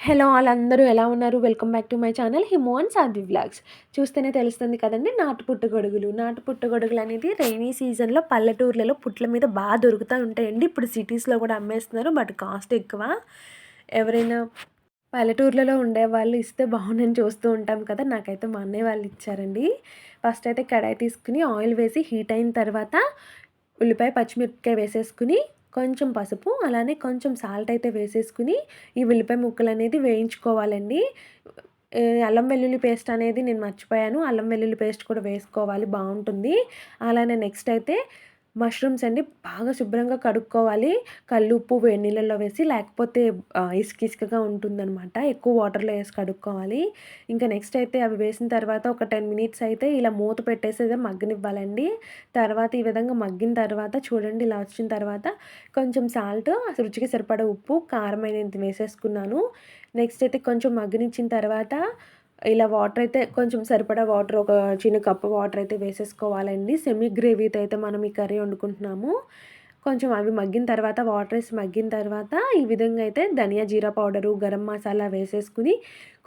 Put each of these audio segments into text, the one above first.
Hello వాళ్ళందరూ ఎలా ఉన్నారు? Welcome back to my channel Himon Sadhvi vlogs. చూస్తేనే తెలుస్తుంది కదండి నాటు పుట్టగొడుగులు. నాటు పుట్టగొడుగులు అనేది రైనీ సీజన్లో పల్లెటూర్లలో పుట్ల మీద బాగా దొరుకుతూ ఉంటాయండి. ఇప్పుడు సిటీస్లో కూడా అమ్మేస్తున్నారు బట్ కాస్ట్ ఎక్కువ. ఎవరైనా పల్లెటూర్లలో ఉండే వాళ్ళు ఇస్తే బాగుందని చూస్తూ ఉంటాం కదా. నాకైతే మా అన్నయ్య వాళ్ళు ఇచ్చారండి. ఫస్ట్ అయితే కడాయి తీసుకుని ఆయిల్ వేసి హీట్ అయిన తర్వాత ఉల్లిపాయ పచ్చిమిరపకాయ వేసేసుకుని కొంచెం పసుపు అలానే కొంచెం సాల్ట్ అయితే వేసేసుకుని ఈ ఉల్లిపాయ ముక్కలు అనేది వేయించుకోవాలండి అల్లం వెల్లుల్లి పేస్ట్ అనేది నేను మర్చిపోయాను. అల్లం వెల్లుల్లి పేస్ట్ కూడా వేసుకోవాలి బాగుంటుంది. అలానే నెక్స్ట్ అయితే మష్రూమ్స్ అండి బాగా శుభ్రంగా కడుక్కోవాలి. కళ్ళు ఉప్పు వేడి నీళ్ళల్లో వేసి లేకపోతే ఇసుక ఇసుకగా ఉంటుందన్నమాట. ఎక్కువ వాటర్లో వేసి కడుక్కోవాలి. ఇంకా నెక్స్ట్ అయితే అవి వేసిన తర్వాత ఒక టెన్ మినిట్స్ అయితే ఇలా మూత పెట్టేసి అయితే మగ్గనివ్వాలండి. తర్వాత ఈ విధంగా మగ్గిన తర్వాత చూడండి ఇలా వచ్చిన తర్వాత కొంచెం సాల్ట్ రుచికి సరిపడ ఉప్పు కారం అనేది వేసేసుకున్నాను. నెక్స్ట్ అయితే కొంచెం మగ్గనిచ్చిన తర్వాత ఇలా వాటర్ అయితే కొంచెం సరిపడా వాటర్ ఒక చిన్న కప్పు వాటర్ అయితే వేసేసుకోవాలండి. సెమీ గ్రేవీతో అయితే మనం ఈ కర్రీ వండుకుంటున్నాము. కొంచెం అవి మగ్గిన తర్వాత వాటర్ వేసి మగ్గిన తర్వాత ఈ విధంగా అయితే ధనియా జీరా పౌడరు గరం మసాలా వేసేసుకుని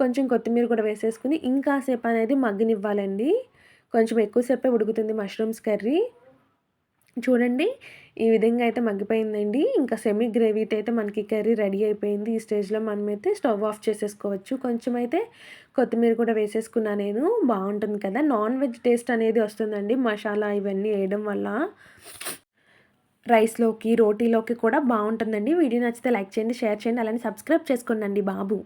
కొంచెం కొత్తిమీర కూడా వేసేసుకుని ఇంకాసేపు అనేది మగ్గనివ్వాలండి. కొంచెం ఎక్కువసేపే ఉడుకుతుంది మష్రూమ్స్ కర్రీ. చూడండి ఈ విధంగా అయితే మగ్గిపోయిందండి. ఇంకా సెమీ గ్రేవీతో అయితే మనకి కర్రీ రెడీ అయిపోయింది. ఈ స్టేజ్లో మనమైతే స్టవ్ ఆఫ్ చేసేసుకోవచ్చు. కొంచెం అయితే కొత్తిమీర కూడా వేసేసుకున్నా నేను. బాగుంటుంది కదా? నాన్ వెజ్ టేస్ట్ అనేది వస్తుందండి. మసాలా ఇవన్నీ వేయడం వల్ల. రైస్లోకి రోటీలోకి కూడా బాగుంటుందండి. వీడియో నచ్చితే లైక్ చేయండి షేర్ చేయండి. అలానే సబ్స్క్రైబ్ చేసుకోండి బాబు.